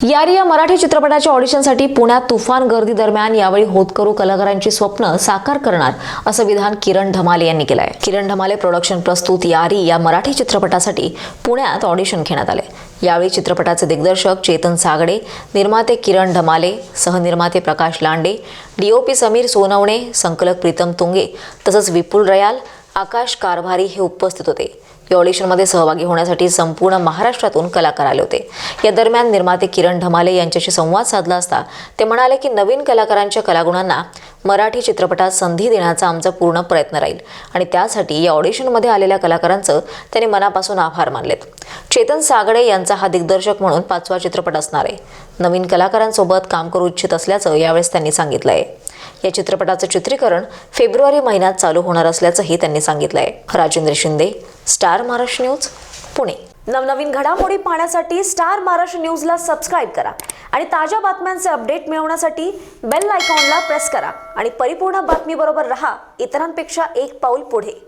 यारी या मराठी चित्रपटाच्या ऑडिशनसाठी पुण्यात तुफान गर्दी दरम्यान यावेळी होतकरू कलाकारांची स्वप्न साकार करणार असं विधान किरण धमाले यांनी केलं आहे किरण धमाले प्रोडक्शन प्रस्तुत यारी या मराठी चित्रपटासाठी पुण्यात ऑडिशन घेण्यात आले. यावेळी चित्रपटाचे दिग्दर्शक चेतन सागडे निर्माते किरण धमाले सहनिर्माते प्रकाश लांडे डीओपी समीर सोनवणे संकलक प्रीतम तुंगे तसंच विपुल रयाल आकाश कारभारी हे उपस्थित होते. या ऑडिशनमध्ये सहभागी होण्यासाठी संपूर्ण महाराष्ट्रातून कलाकार आले होते. या दरम्यान निर्माते किरण ढमाले यांच्याशी संवाद साधला असता ते म्हणाले की नवीन कलाकारांच्या कलागुणांना मराठी चित्रपटात संधी देण्याचा आमचा पूर्ण प्रयत्न राहील. आणि त्यासाठी या ऑडिशनमध्ये आलेल्या कलाकारांचं त्यांनी मनापासून आभार मानलेत. चेतन सागडे यांचा हा दिग्दर्शक म्हणून पाचवा चित्रपट असणार आहे. नवीन कलाकारांसोबत काम करू इच्छित असल्याचं यावेळेस त्यांनी सांगितलं आहे या चित्रपटाचं चित्रीकरण फेब्रुवारी महिन्यात चालू होणार असल्याचंही त्यांनी सांगितलं आहे राजेंद्र शिंदे स्टार महाराष्ट्र न्यूज पुणे. नवनवीन घडामोडी पाहण्यासाठी स्टार महाराष्ट्र न्यूजला सबस्क्राईब करा आणि ताज्या बातम्यांचे अपडेट मिळवण्यासाठी बेल आयकॉनला प्रेस करा आणि परिपूर्ण बातमीबरोबर रहा. इतरांपेक्षा एक पाऊल पुढे.